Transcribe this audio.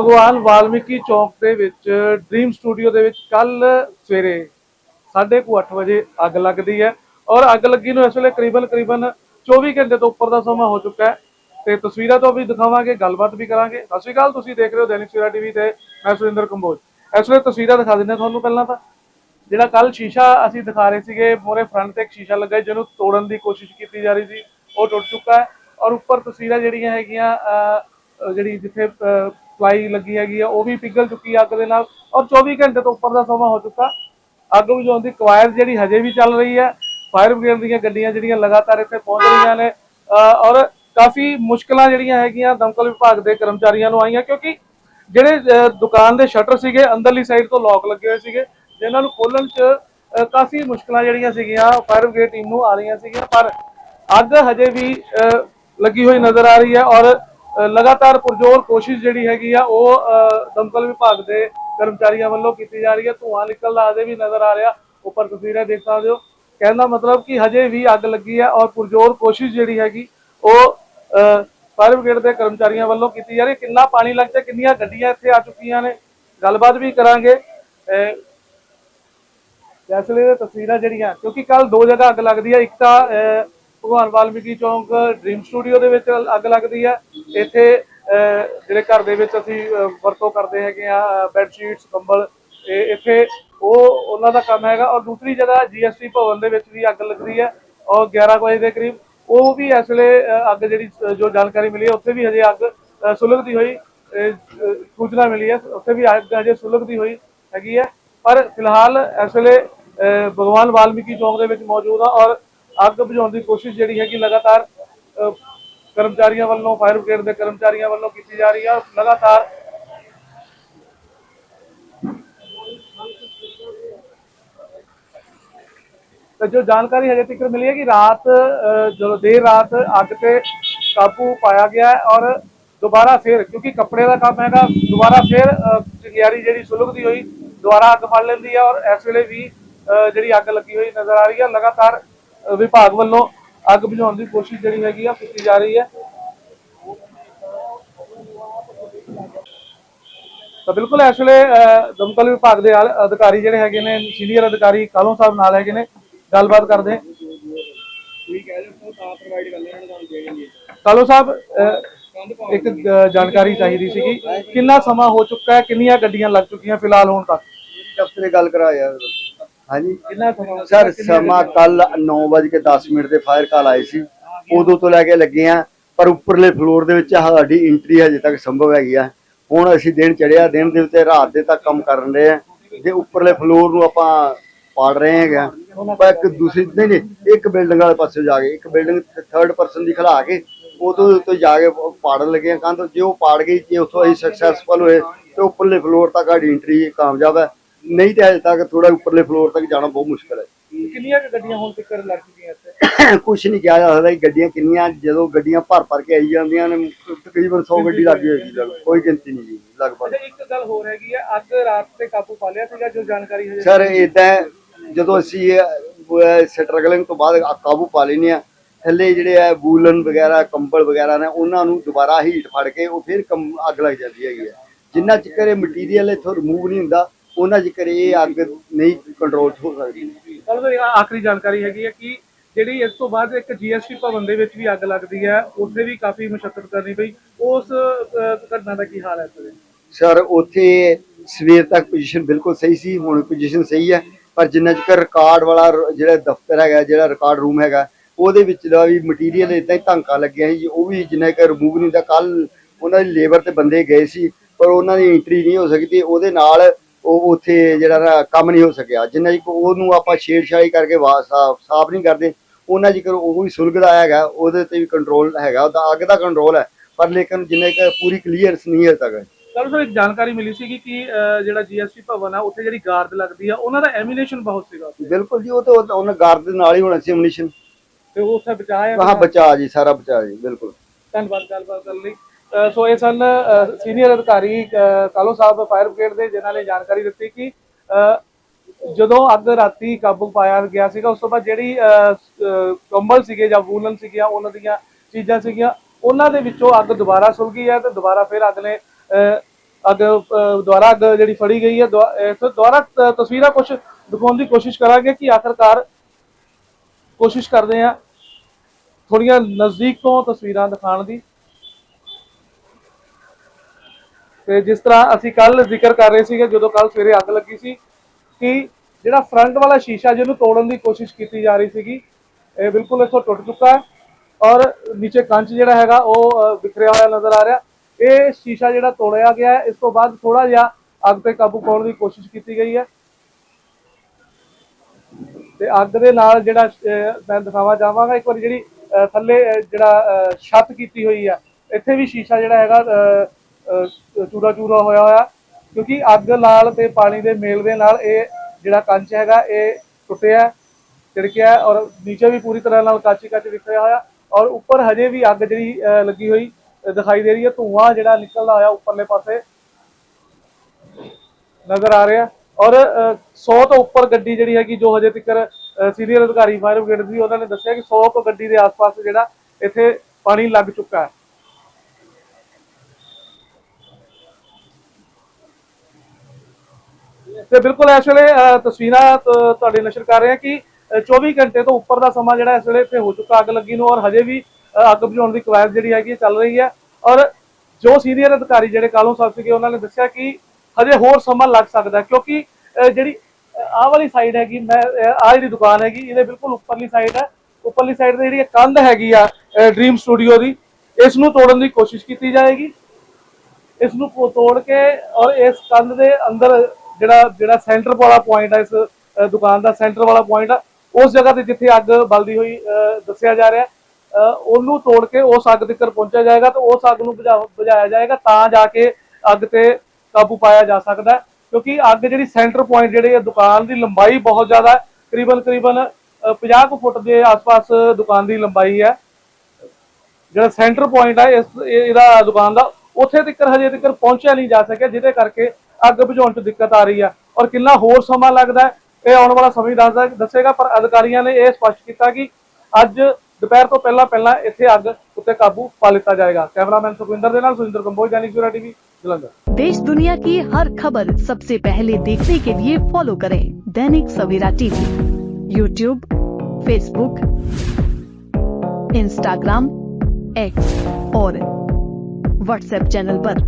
ਭਗਵਾਨ ਵਾਲਮੀਕੀ ਚੌਕ ਦੇ ਵਿੱਚ ਡ੍ਰੀਮ ਸਟੂਡੀਓ ਦੇ ਵਿੱਚ ਕੱਲ ਸਵੇਰੇ 8:30 ਵਜੇ ਅੱਗ ਲੱਗਦੀ ਹੈ ਔਰ ਅੱਗ ਲੱਗੀ ਨੂੰ ਇਸ ਵੇਲੇ ਕਰੀਬਨ ਕਰੀਬਨ 24 ਘੰਟੇ ਤੋਂ ਉੱਪਰ ਦਾ ਸਮਾਂ ਹੋ ਚੁੱਕਾ ਹੈ ਤੇ ਤਸਵੀਰਾਂ ਤੋਂ ਵੀ ਦਿਖਾਵਾਂਗੇ ਗੱਲਬਾਤ ਵੀ ਕਰਾਂਗੇ। ਸਤਿ ਸ਼੍ਰੀ ਅਕਾਲ ਤੁਸੀਂ ਦੇਖ ਰਹੇ ਹੋ ਦੈਨਿਕ ਸਵੇਰਾ ਟੀਵੀ ਤੇ ਮੈਂ ਸੁਰਿੰਦਰ ਕੰਬੋਜ। ਇਸ ਵੇਲੇ ਤਸਵੀਰਾਂ ਦਿਖਾ ਦਿੰਦੇ ਤੁਹਾਨੂੰ ਪਹਿਲਾਂ ਤਾਂ। ਜਿਹੜਾ ਕੱਲ ਸ਼ੀਸ਼ਾ ਅਸੀਂ ਦਿਖਾ ਰਹੇ ਸੀਗੇ ਮੋਰੇ ਫਰੰਟ ਤੇ ਇੱਕ ਸ਼ੀਸ਼ਾ ਲੱਗਾ ਜਿਹਨੂੰ ਤੋੜਨ ਦੀ ਕੋਸ਼ਿਸ਼ ਕੀਤੀ ਜਾ ਰਹੀ ਸੀ ਉਹ ਟੁੱਟ ਚੁੱਕਾ ਹੈ ਔਰ ਉੱਪਰ ਤਸਵੀਰਾਂ ਜਿਹੜੀਆਂ ਹੈਗੀਆਂ ਅਹ, ਜਿਹੜੀ ਜਿੱਥੇ ਪਲਾਈ ਲੱਗੀ ਹੈਗੀ ਆ, ਉਹ ਵੀ ਪਿਘਲ ਚੁੱਕੀ ਹੈ ਅੱਗ ਦੇ ਨਾਲ ਔਰ 24 ਘੰਟੇ ਤੋਂ ਉੱਪਰ ਦਾ ਸਮਾਂ ਹੋ ਚੁੱਕਾ। ਅੱਗ ਬੁਝਾਉਣ ਦੀ ਕਵਾਇਦ ਜਿਹੜੀ ਹਜੇ ਵੀ ਚੱਲ ਰਹੀ ਹੈ। ਫਾਇਰ ਬ੍ਰਿਗੇਡ ਦੀਆਂ ਗੱਡੀਆਂ ਜਿਹੜੀਆਂ ਲਗਾਤਾਰ ਇੱਥੇ ਪਹੁੰਚ ਰਹੀਆਂ ਨੇ ਔਰ ਕਾਫੀ ਮੁਸ਼ਕਲਾਂ ਜਿਹੜੀਆਂ ਹੈਗੀਆਂ ਦਮਕਲ ਵਿਭਾਗ ਦੇ ਕਰਮਚਾਰੀਆਂ ਨੂੰ ਆਈਆਂ ਕਿਉਂਕਿ ਜਿਹੜੇ ਦੁਕਾਨ ਦੇ ਸ਼ਟਰ ਸੀਗੇ, ਅੰਦਰਲੀ ਸਾਈਡ ਤੋਂ ਲੌਕ ਲੱਗੇ ਹੋਏ ਸੀਗੇ, ਜਿਨ੍ਹਾਂ ਨੂੰ ਖੋਲਣ 'ਚ ਕਾਫੀ ਮੁਸ਼ਕਲਾਂ ਜਿਹੜੀਆਂ ਸੀਗੀਆਂ, ਫਾਇਰ ਬ੍ਰਿਗੇਡ ਟੀਮ ਨੂੰ ਆ ਰਹੀਆਂ ਸੀਗੀਆਂ, ਪਰ ਅੱਗ ਹਜੇ ਵੀ ਲੱਗੀ ਹੋਈ ਨਜ਼ਰ ਆ ਰਹੀ ਹੈ ਔਰ ਲਗਾਤਾਰ ਪੁਰਜੋਰ ਕੋਸ਼ਿਸ਼ ਜਿਹੜੀ ਹੈਗੀ ਆ ਉਹ ਦਮਕਲ ਵਿਭਾਗ ਦੇ ਕਰਮਚਾਰੀਆਂ ਵੱਲੋਂ ਕੀਤੀ ਜਾ ਰਹੀ ਹੈ। ਧੂਆਂ ਨਿਕਲਦਾ ਹਜੇ ਵੀ ਨਜ਼ਰ ਆ ਰਿਹਾ। ਉੱਪਰ ਤਸਵੀਰਾਂ ਦੇਖ ਸਕਦੇ ਹੋ। ਕਹਿਣ ਦਾ ਮਤਲਬ ਕਿ ਹਜੇ ਵੀ ਅੱਗ ਲੱਗੀ ਹੈ ਔਰ ਪੁਰਜੋਰ ਕੋਸ਼ਿਸ਼ ਜਿਹੜੀ ਹੈਗੀ ਉਹ ਫਾਇਰ ਬ੍ਰਿਗੇਡ ਦੇ ਕਰਮਚਾਰੀਆਂ ਵੱਲੋਂ ਕੀਤੀ ਜਾ ਰਹੀ ਹੈ। ਕਿੰਨਾ ਪਾਣੀ ਲੱਗ ਗਿਆ ਕਿੰਨੀਆਂ ਗੱਡੀਆਂ ਇੱਥੇ ਆ ਚੁੱਕੀਆਂ ਨੇ ਗੱਲਬਾਤ ਵੀ ਕਰਾਂਗੇ। ਅਹ, ਫੈਸਲੇ ਦੀਆਂ ਤਸਵੀਰਾਂ ਜਿਹੜੀਆਂ ਕਿਉਂਕਿ ਕੱਲ ਦੋ ਜਗ੍ਹਾ ਅੱਗ ਲੱਗਦੀ ਹੈ। ਇੱਕ ਤਾਂ ਅਹ, ਭਗਵਾਨ ਵਾਲਮੀਕੀ ਚੌਂਕ ਡ੍ਰੀਮ ਸਟੂਡੀਓ ਦੇ ਵਿੱਚ ਅੱਗ ਲੱਗਦੀ ਹੈ। ਇੱਥੇ ਜਿਹੜੇ ਘਰ ਦੇ ਵਿੱਚ ਅਸੀਂ ਵਰਤੋਂ ਕਰਦੇ ਹੈਗੇ ਆ ਬੈੱਡ ਸ਼ੀਟਸ ਕੰਬਲ ਇਹ ਇੱਥੇ ਉਹ ਉਹਨਾਂ ਦਾ ਕੰਮ ਹੈਗਾ। ਔਰ ਦੂਸਰੀ ਜਗ੍ਹਾ ਜੀਐਸਟੀ ਭਵਨ ਦੇ ਵਿੱਚ ਵੀ ਅੱਗ ਲੱਗਦੀ ਹੈ ਔਰ 11 ਵਜੇ ਦੇ ਕਰੀਬ। ਉਹ ਵੀ ਇਸ ਵੇਲੇ ਅੱਗ ਜਿਹੜੀ ਜੋ ਜਾਣਕਾਰੀ ਮਿਲੀ ਹੈ ਉੱਥੇ ਵੀ ਹਜੇ ਅੱਗ ਅਹ, ਸੁਲਗਦੀ ਹੋਈ ਸੂਚਨਾ ਮਿਲੀ ਹੈ। ਉੱਥੇ ਵੀ ਅੱਗ ਹਜੇ ਸੁਲਗਦੀ ਹੋਈ ਹੈਗੀ ਹੈ। ਪਰ ਫਿਲਹਾਲ ਇਸ ਵੇਲੇ ਭਗਵਾਨ ਵਾਲਮੀਕੀ ਚੌਂਕ ਦੇ ਵਿੱਚ ਮੌਜੂਦ ਆ ਔਰ ਅੱਗ ਬੁਝਾਉਣ ਦੀ ਕੋਸ਼ਿਸ਼ ਜਿਹੜੀ ਹੈਗੀ ਲਗਾਤਾਰ ਕਰਮਚਾਰੀਆਂ ਵੱਲੋਂ ਫਾਇਰ ਬ੍ਰਿਗੇਡ ਦੇ ਕਰਮਚਾਰੀਆਂ ਵੱਲੋਂ ਕੀਤੀ ਜਾ ਰਹੀ ਹੈ ਲਗਾਤਾਰ ਤੇ ਜੋ ਜਾਣਕਾਰੀ ਹਜੇ ਤੱਕ ਮਿਲੀ ਹੈ ਕਿ ਰਾਤ ਅਹ, ਜਦੋਂ ਦੇਰ ਰਾਤ ਅੱਗ ਤੇ ਕਾਬੂ ਪਾਇਆ ਗਿਆ ਔਰ ਦੁਬਾਰਾ ਫੇਰ ਕਿਉਂਕਿ ਕੱਪੜੇ ਦਾ ਕੰਮ ਹੈਗਾ ਦੁਬਾਰਾ ਫੇਰ ਅਹ, ਜਿਹੜੀ ਸੁਲਗਦੀ ਹੋਈ ਦੁਬਾਰਾ ਅੱਗ ਫੜ ਲੈਂਦੀ ਹੈ ਔਰ ਇਸ ਵੇਲੇ ਵੀ ਅਹ, ਜਿਹੜੀ ਅੱਗ ਲੱਗੀ ਹੋਈ ਨਜ਼ਰ ਆ ਰਹੀ ਹੈ। ਲਗਾਤਾਰ ਵਿਭਾਗ ਵੱਲੋਂ ਅੱਗ ਬੁਝਾਉਣ ਦੀ ਕੋਸ਼ਿਸ਼ ਜਿਹੜੀ ਹੈਗੀ ਆ ਕੀਤੀ ਜਾ ਰਹੀ ਹੈ। ਤਾਂ ਬਿਲਕੁਲ ਇਸ ਵੇਲੇ ਦਮਕਲ ਵਿਭਾਗ ਦੇ ਅਧਿਕਾਰੀ ਜਿਹੜੇ ਹੈਗੇ ਨੇ ਸੀਨੀਅਰ ਅਧਿਕਾਰੀ ਕਾਲੋਂ ਸਾਹਿਬ ਨਾਲ ਹੈਗੇ ਨੇ ਗੱਲਬਾਤ ਕਰਦੇ ਕਾਲੋ ਸਾਹਿਬ ਇੱਕ ਜਾਣਕਾਰੀ ਚਾਹੀਦੀ ਸੀਗੀ ਕਿੰਨਾ ਸਮਾਂ ਹੋ ਚੁੱਕਾ ਹੈ ਕਿੰਨੀਆਂ ਗੱਡੀਆਂ ਲੱਗ ਚੁੱਕੀਆਂ ਫਿਲਹਾਲ ਹੁਣ ਤੱਕ? ਦਫ਼ਤਰੇ ਗੱਲ ਕਰਾ ਯਾਰ ਹਾਂਜੀ। ਕਿੰਨਾ ਸਮਾਂ ਸਰ ਸਮਾਂ ਕੱਲ 9:10 ਮਿੰਟ ਤੇ ਫਾਇਰ ਕਾਲ ਆਈ ਸੀ। ਉਦੋਂ ਤੋਂ ਲੈ ਕੇ ਲੱਗੇ ਆ ਪਰ ਉੱਪਰਲੇ ਫਲੋਰ ਦੇ ਵਿੱਚ ਸਾਡੀ ਐਂਟਰੀ ਹਜੇ ਤੱਕ ਸੰਭਵ ਹੈਗੀ ਆ। ਹੁਣ ਅਸੀਂ ਦਿਨ ਚੜਿਆ ਦਿਨ ਦੇ ਉੱਤੇ ਰਾਤ ਦੇ ਤੱਕ ਕੰਮ ਕਰਨ ਰਹੇ ਆ। ਤੇ ਉੱਪਰਲੇ ਫਲੋਰ ਨੂੰ ਆਪਾਂ ਪਾੜ ਰਹੇ ਹੈਗੇ। ਆਪਾਂ ਇੱਕ ਦੂਸਰੀ ਨਹੀਂ ਨਹੀਂ ਇੱਕ ਬਿਲਡਿੰਗ ਵਾਲੇ ਪਾਸੇ ਜਾ ਕੇ ਇੱਕ ਬਿਲਡਿੰਗ ਥਰਡ ਪਰਸਨ ਦੀ ਖੜਾ ਕੇ ਉਦੋਂ ਉੱਤੇ ਜਾ ਕੇ ਪਾੜਨ ਲੱਗੇ ਆ। ਕੰਧ ਜੇ ਉਹ ਪਾੜ ਗਈ ਜੇ ਉੱਥੋਂ ਅਸੀਂ ਸਕਸੈਸਫੁਲ ਹੋਏ ਤੇ ਉੱਪਰਲੇ ਫਲੋਰ ਤੱਕ ਸਾਡੀ ਐਂਟਰੀ ਕਾਮਯਾਬ ਹੈ। ਨਹੀਂ ਤੇ ਹਜੇ ਤੱਕ ਥੋੜਾ ਉੱਪਰਲੇ ਫਲੋਰ ਤੱਕ ਜਾਣਾ ਬਹੁਤ ਮੁਸ਼ਕਲ ਹੈ। ਕਿੰਨੀਆਂ ਕੁ ਗੱਡੀਆਂ ਹੁਣ ਤੱਕ ਲੱਗ ਚੁੱਕੀਆਂ ਇੱਥੇ? ਕੁਛ ਨਹੀਂ ਕਿਹਾ ਜਾ ਸਕਦਾ ਕਿ ਗੱਡੀਆਂ ਕਿੰਨੀਆਂ ਜਦੋਂ ਗੱਡੀਆਂ ਭਰ ਭਰ ਕੇ ਆਈ ਜਾਂਦੀਆਂ ਨੇ ਤਕਰੀਬਨ 100 ਗੱਡੀ ਲੱਗ ਹੋਏਗੀ ਲਗ- ਕੋਈ ਗਿਣਤੀ ਨਹੀਂ ਜੀ ਲਗਭਗ। ਅੱਛਾ ਇੱਕ ਗੱਲ ਹੋਰ ਹੈਗੀ ਹੈ ਅੱਗ ਰਾਤ ਤੇ ਕਾਬੂ ਪਾ ਲਿਆ ਸੀਗਾ ਜੋ ਜਾਣਕਾਰੀ ਹਜੇ ਸਰ ਇਦਾਂ ਜਦੋਂ ਅਸੀਂ ਸਟਰਗਲਿੰਗ ਤੋਂ ਬਾਅਦ ਆ ਕਾਬੂ ਪਾ ਲੈਨੇ ਆ ਥੱਲੇ ਜਿਹੜੇ ਆ ਬੂਲਨ ਵਗੈਰਾ ਕੰਬਲ ਵਗੈਰਾ ਨੇ ਉਹਨਾਂ ਨੂੰ ਦੁਬਾਰਾ ਹੀਟ ਫੜ ਕੇ ਉਹ ਫਿਰ ਅੱਗ ਲੱਗ ਜਾਂਦੀ ਹੈਗੀ ਹੈ। ਜਿੰਨਾ ਚਿਰ ਇਹ ਮਟੀਰੀਅਲ ਇੱਥੋਂ ਰਿਮੂਵ ਨਹੀਂ ਹੁੰਦਾ ਉਹਨਾਂ ਚਿਰ ਇਹ ਅੱਗ ਨਹੀਂ ਕੰਟਰੋਲ ਹੋ ਸਕਦੀ। ਫਿਰ ਆਖਰੀ ਜਾਣਕਾਰੀ ਹੈਗੀ ਹੈ ਕਿ ਜਿਹੜੀ ਇਸ ਤੋਂ ਬਾਅਦ ਇੱਕ ਜੀਐਸਟੀ ਭਵਨ ਦੇ ਵਿੱਚ ਵੀ ਅੱਗ ਲੱਗਦੀ ਹੈ ਉੱਥੇ ਵੀ ਕਾਫੀ ਮੁਸ਼ਕਲ ਕਰਨੀ ਪਈ। ਉਸ ਘਟਨਾ ਦਾ ਕੀ ਹਾਲ ਹੈ ਵੇਲੇ ਸਰ ਉੱਥੇ ਸਵੇਰ ਤੱਕ ਪੋਜੀਸ਼ਨ ਬਿਲਕੁਲ ਸਹੀ ਸੀ ਹੁਣ ਪੋਜੀਸ਼ਨ ਸਹੀ ਹੈ ਪਰ ਜਿੰਨਾ ਚਿਰ ਰਿਕਾਰਡ ਵਾਲਾ ਜਿਹੜਾ ਦਫ਼ਤਰ ਹੈਗਾ ਜਿਹੜਾ ਰਿਕਾਰਡ ਰੂਮ ਹੈਗਾ ਉਹਦੇ ਵਿੱਚ ਦਾ ਵੀ ਮਟੀਰੀਅਲ ਇਦਾਂ ਹੀ ਧਾਂਕਾ ਲੱਗਿਆ ਸੀ ਉਹ ਵੀ ਜਿੰਨਾ ਚਿਰ ਰਿਮੂਵ ਨਹੀਂ ਹੁੰਦਾ ਕੱਲ ਉਹਨਾਂ ਦੀ ਲੇਬਰ ਤੇ ਬੰਦੇ ਗਏ ਸੀ ਪਰ ਉਹਨਾਂ ਦੀ ਐਂਟਰੀ ਨਹੀਂ ਹੋ ਸਕੀ ਉਹਦੇ ਨਾਲ ਉਹ ਉੱਥੇ ਜਿਹੜਾ ਨਾ ਕੰਮ ਨਹੀਂ ਹੋ ਸਕਿਆ। ਜਿੰਨਾ ਚਿਰ ਉਹਨੂੰ ਆਪਾਂ ਛੇੜਛਾੜੀ ਕਰਕੇ ਸਾਫ਼ ਨਹੀਂ ਕਰਦੇ। ਉਹਨਾਂ ਚਿਰ ਉਹ ਵੀ ਸੁਲਗਦਾ ਹੈਗਾ। ਉਹਦੇ ਤੇ ਵੀ ਕੰਟਰੋਲ ਹੈਗਾ। ਉਹਦਾ ਅੱਗ ਦਾ ਕੰਟਰੋਲ ਹੈ। ਪਰ ਲੇਕਿਨ ਜਿੰਨੇ ਕਿ ਪੂਰੀ ਕਲੀਅਰ ਨਹੀਂ ਹੈ। ਤੱਕ ਕੱਲ ਸਰ ਇੱਕ ਜਾਣਕਾਰੀ ਮਿਲੀ ਸੀਗੀ ਕਿ ਜਿਹੜਾ ਜੀਐਸਟੀ ਭਵਨ ਆ ਉੱਥੇ ਜਿਹੜੀ ਗਾਰਡ ਲੱਗਦੀ ਆ ਉਹਨਾਂ ਦਾ ਐਮੀਨੇਸ਼ਨ ਬਹੁਤ ਸੀਗਾ। ਬਿਲਕੁਲ ਜੀ ਉਹ ਤਾਂ ਉਹ- ਉਹਨਾਂ ਗਾਰਡ ਦੇ ਨਾਲ ਹੀ ਹੋਣਾ ਸੀ ਅਮਨੀਸ਼ਨ ਤੇ ਉਹ ਉੱਥੇ ਬਚਾਇਆ ਵਾਹ ਬਚਾ ਜੀ ਸਾਰਾ ਬਚਾ ਜੀ ਬਿਲਕੁਲ। ਧੰਨਵਾਦ ਗੱਲਬਾਤ ਕਰਨ ਲਈ। ਸੋ ਇਹ ਸਨ ਸੀਨੀਅਰ ਅਧਿਕਾਰੀ ਕਾਲੋ ਸਾਹਿਬ ਫਾਇਰ ਬ੍ਰਿਗੇਡ ਦੇ, ਜਿਨ੍ਹਾਂ ਨੇ ਜਾਣਕਾਰੀ ਦਿੱਤੀ ਕਿ ਜਦੋਂ ਅੱਗ ਰਾਤੀ ਕਾਬੂ ਪਾਇਆ ਗਿਆ ਸੀਗਾ, ਉਸ ਤੋਂ ਬਾਅਦ ਜਿਹੜੀ ਕੰਬਲ ਸੀਗੇ ਜਾਂ ਵੂਲਨ ਸੀਗੀਆਂ, ਉਹਨਾਂ ਦੀਆਂ ਚੀਜ਼ਾਂ ਸੀਗੀਆਂ, ਉਹਨਾਂ ਦੇ ਵਿੱਚੋਂ ਅੱਗ ਦੁਬਾਰਾ ਸੁਲਗੀ ਹੈ ਤੇ ਦੁਬਾਰਾ ਫਿਰ ਅੱਗ ਨੇ ਅੱਗ ਦੁਬਾਰਾ ਅੱਗ ਜਿਹੜੀ ਫੜੀ ਗਈ ਹੈ, ਦੁਆ- ਇੱਥੇ ਦੁਬਾਰਾ ਤਸਵੀਰਾਂ ਕੁਝ ਦਿਖਾਉਣ ਦੀ ਕੋਸ਼ਿਸ਼ ਕਰਾਂਗੇ ਕਿ ਆਖਰਕਾਰ ਕੋਸ਼ਿਸ਼ ਕਰਦੇ ਆ ਥੋੜੀਆਂ ਨਜ਼ਦੀਕ ਤੋਂ ਤਸਵੀਰਾਂ ਦਿਖਾਉਣ ਦੀ। ਤੇ ਜਿਸ ਤਰ੍ਹਾਂ ਅਸੀਂ ਕੱਲ ਜ਼ਿਕਰ ਕਰ ਰਹੇ ਸੀਗੇ ਜਦੋਂ ਕੱਲ ਸਵੇਰੇ ਅੱਗ ਲੱਗੀ ਸੀ ਕਿ ਜਿਹੜਾ ਫਰੰਟ ਵਾਲਾ ਸ਼ੀਸ਼ਾ ਜਿਹਨੂੰ ਤੋੜਨ ਦੀ ਕੋਸ਼ਿਸ਼ ਕੀਤੀ ਜਾ ਰਹੀ ਸੀਗੀ ਇਹ ਬਿਲਕੁਲ ਇੱਥੋਂ ਟੁੱਟ ਚੁੱਕਾ ਹੈ ਔਰ ਨੀਚੇ ਕੰਚ ਜਿਹੜਾ ਹੈਗਾ ਉਹ ਵਿਖਰਿਆ ਹੋਇਆ ਨਜ਼ਰ ਆ ਰਿਹਾ। ਇਹ ਸ਼ੀਸ਼ਾ ਜਿਹੜਾ ਤੋੜਿਆ ਗਿਆ ਹੈ ਇਸ ਤੋਂ ਬਾਅਦ ਥੋੜਾ ਜਿਹਾ ਅੱਗ ਤੇ ਕਾਬੂ ਪਾਉਣ ਦੀ ਕੋਸ਼ਿਸ਼ ਕੀਤੀ ਗਈ ਹੈ। ਤੇ ਅੱਗ ਦੇ ਨਾਲ ਜਿਹੜਾ ਮੈਂ ਦਿਖਾਵਾ ਚਾਹਾਂਗਾ ਇੱਕ ਵਾਰੀ ਜਿਹੜੀ ਅਹ, ਥੱਲੇ ਜਿਹੜਾ ਅਹ, ਛੱਤ ਕੀਤੀ ਹੋਈ ਆ ਇੱਥੇ ਵੀ ਸ਼ੀਸ਼ਾ ਜਿਹੜਾ ਹੈਗਾ ਚੂਰਾ ਚੂਰਾ ਹੋਇਆ ਹੋਇਆ, ਕਿਉਂਕਿ ਅੱਗ ਨਾਲ ਤੇ ਪਾਣੀ ਦੇ ਮੇਲ ਦੇ ਨਾਲ ਇਹ ਜਿਹੜਾ ਕੰਚ ਹੈਗਾ, ਇਹ ਟੁੱਟਿਆ, ਤਿੜਕਿਆ ਔਰ ਨੀਚੇ ਵੀ ਪੂਰੀ ਤਰ੍ਹਾਂ ਨਾਲ ਕਾਚੀ ਕੱਚ ਵਿਖਰਿਆ ਹੋਇਆ ਔਰ ਉੱਪਰ ਹਜੇ ਵੀ ਅੱਗ ਜਿਹੜੀ ਲੱਗੀ ਹੋਈ ਦਿਖਾਈ ਦੇ ਰਹੀ ਹੈ। ਧੂਆਂ ਜਿਹੜਾ ਨਿਕਲਦਾ ਹੋਇਆ ਉੱਪਰਲੇ ਪਾਸੇ ਨਜ਼ਰ ਆ ਰਿਹਾ ਔਰ 100 ਤੋਂ ਉੱਪਰ ਗੱਡੀ ਜਿਹੜੀ ਹੈਗੀ, ਜੋ ਹਜੇ ਤੱਕ ਸੀਨੀਅਰ ਅਧਿਕਾਰੀ ਫਾਇਰ ਬ੍ਰਿਗੇਡ ਦੀ, ਉਹਨਾਂ ਨੇ ਦੱਸਿਆ ਕਿ 100 ਤੋਂ ਗੱਡੀ ਦੇ ਆਸ-ਪਾਸ ਜਿਹੜਾ ਇੱਥੇ ਪਾਣੀ ਲੱਗ ਚੁੱਕਾ ਹੈ। ਤੇ ਬਿਲਕੁਲ ਇਸ ਵੇਲੇ ਤਸਵੀਰਾਂ ਤੁਹਾਡੇ ਨਸ਼ਰ ਕਰ ਰਹੇ ਹਾਂ ਕਿ ਅਹ, 24 ਘੰਟੇ ਤੋਂ ਉੱਪਰ ਦਾ ਸਮਾਂ ਜਿਹੜਾ ਇਸ ਵੇਲੇ ਇੱਥੇ ਹੋ ਚੁੱਕਾ ਅੱਗ ਲੱਗੀ ਨੂੰ ਔਰ ਹਜੇ ਵੀ ਅੱਗ ਬੁਝਾਉਣ ਦੀ ਕਵਾਇਦ ਜਿਹੜੀ ਹੈਗੀ ਹੈ ਚੱਲ ਰਹੀ ਹੈ। ਔਰ ਜੋ ਸੀਨੀਅਰ ਅਧਿਕਾਰੀ ਜਿਹੜੇ ਕਾਲੋਂ ਸਾਹਿਬ ਸੀਗੇ ਉਹਨਾਂ ਨੇ ਦੱਸਿਆ ਕਿ ਹਜੇ ਹੋਰ ਸਮਾਂ ਲੱਗ ਸਕਦਾ ਕਿਉਂਕਿ ਜਿਹੜੀ ਆਹ ਵਾਲੀ ਸਾਈਡ ਹੈਗੀ ਮੈਂ ਆਹ ਜਿਹੜੀ ਦੁਕਾਨ ਹੈਗੀ ਇਹਦੇ ਬਿਲਕੁਲ ਉੱਪਰਲੀ ਸਾਈਡ ਹੈ। ਉੱਪਰਲੀ ਸਾਈਡ ਤੇ ਜਿਹੜੀ ਕੰਧ ਹੈਗੀ ਆ ਡ੍ਰੀਮ ਸਟੂਡੀਓ ਦੀ ਇਸ ਨੂੰ ਤੋੜਨ ਦੀ ਕੋਸ਼ਿਸ਼ ਕੀਤੀ ਜਾਏਗੀ। ਇਸ ਨੂੰ ਤੋੜ ਕੇ ਔਰ ਇਸ ਕੰਧ ਦੇ ਅੰਦਰ ਜਿਹੜਾ ਜਿਹੜਾ ਸੈਂਟਰ ਵਾਲਾ ਪੁਆਇੰਟ ਹੈ ਇਸ ਦੁਕਾਨ ਦਾ ਸੈਂਟਰ ਵਾਲਾ ਪੁਆਇੰਟ ਆ ਉਸ ਜਗ੍ਹਾ ਤੇ ਜਿੱਥੇ ਅੱਗ ਬਲਦੀ ਹੋਈ ਦੱਸਿਆ ਜਾ ਰਿਹਾ ਉਹਨੂੰ ਤੋੜ ਕੇ ਉਸ ਅੱਗ ਤੱਕ ਪਹੁੰਚਿਆ ਜਾਏਗਾ ਤੇ ਉਸ ਅੱਗ ਨੂੰ ਬੁਝਾ- ਬੁਝਾਇਆ ਜਾਏਗਾ ਤਾਂ ਜਾ ਕੇ ਅੱਗ ਤੇ ਕਾਬੂ ਪਾਇਆ ਜਾ ਸਕਦਾ ਕਿਉਂਕਿ ਅੱਗ ਜਿਹੜੀ ਸੈਂਟਰ ਪੁਆਇੰਟ ਜਿਹੜੇ ਇਹ ਦੁਕਾਨ ਦੀ ਲੰਬਾਈ ਬਹੁਤ ਜ਼ਿਆਦਾ ਹੈ ਕਰੀਬਨ ਕਰੀਬਨ ਅ, 50 ਕੁ ਫੁੱਟ ਦੇ ਆਸ-ਪਾਸ ਦੁਕਾਨ ਦੀ ਲੰਬਾਈ ਹੈ। ਜਿਹੜਾ ਸੈਂਟਰ ਪੁਆਇੰਟ ਹੈ ਇਸ ਇਹਦਾ ਦੁਕਾਨ ਦਾ ਉੱਥੇ ਤੱਕ ਹਜੇ ਤੱਕ ਪਹੁੰਚਿਆ ਨਹੀਂ ਜਾ ਸਕਿਆ ਜਿਹਦੇ ਕਰਕੇ ਅੱਗ ਬੁਝਾਉਣ 'ਚ ਦਿੱਕਤ ਆ ਰਹੀ ਆ ਔਰ ਕਿੰਨਾ ਹੋਰ ਸਮਾਂ ਲੱਗਦਾ ਹੈ, ਇਹ ਆਉਣ ਵਾਲਾ ਸਮਾਂ ਹੀ ਦੱਸਦਾ ਦੱਸੇਗਾ ਪਰ ਅਧਿਕਾਰੀਆਂ ਨੇ ਇਹ ਸਪਸ਼ਟ ਕੀਤਾ ਕਿ ਅੱਜ ਦੁਪਹਿਰ ਤੋਂ ਪਹਿਲਾਂ ਪਹਿਲਾਂ ਇੱਥੇ ਅੱਗ ਉੱਤੇ ਕਾਬੂ ਪਾ ਲਿੱਤਾ ਜਾਏਗਾ ਕੈਮਰਾਮੈਨ ਸੁਖਵਿੰਦਰ ਦੇ ਨਾਲ ਸੁਰਿੰਦਰ ਕੰਬੋਜ ਜਾਨੀ ਜੁਰਾ ਟੀਵੀ ਜਲੰਧਰ देश दुनिया की हर खबर सबसे पहले देखने के लिए फॉलो करें Dainik Savera TV YouTube Facebook Instagram X और व्हाट्सएप चैनल पर।